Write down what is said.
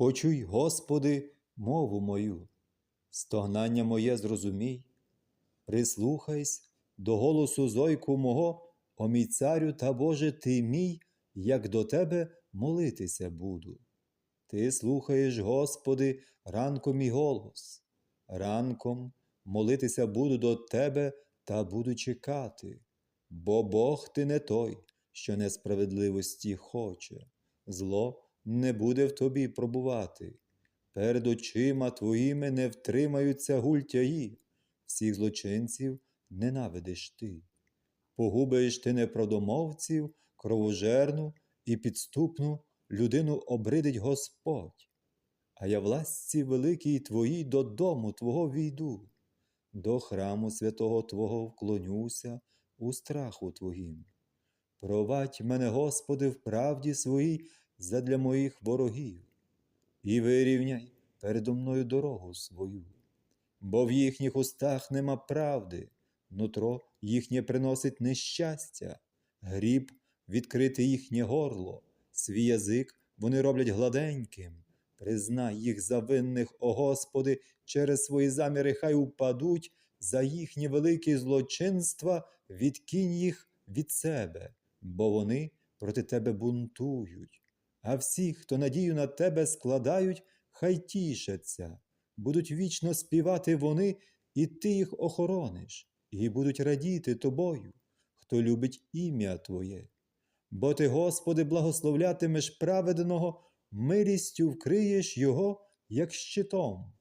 Почуй, Господи, мову мою, стогнання моє зрозумій, прислухайсь до голосу зойку мого, о мій царю та Боже ти мій, як до Тебе молитися буду. Ти слухаєш, Господи, ранком мій голос, ранком молитися буду до Тебе та буду чекати, бо Бог ти не той, що несправедливості хоче, зло не буде в тобі пробувати. Перед очима твоїми не втримаються гультяї, всіх злочинців ненавидиш ти. Погубиш ти непродомовців, кровожерну і підступну людину обридить Господь. А я в ласці великій твоїй додому Твого війду, до храму святого Твого вклонюся у страху Твоїм. Провадь мене, Господи, в правді своїй задля моїх ворогів, і вирівняй передо мною дорогу свою, бо в їхніх устах нема правди, нутро їхнє приносить нещастя, гріб відкрити їхнє горло, свій язик вони роблять гладеньким. Признай їх за винних, о Господи, через свої заміри хай упадуть, за їхні великі злочинства відкинь їх від себе, бо вони проти тебе бунтують. А всі, хто надію на тебе складають, хай тішаться, будуть вічно співати вони, і ти їх охорониш, і будуть радіти тобою, хто любить ім'я Твоє. Бо ти, Господи, благословлятимеш праведного, милістю вкриєш його, як щитом,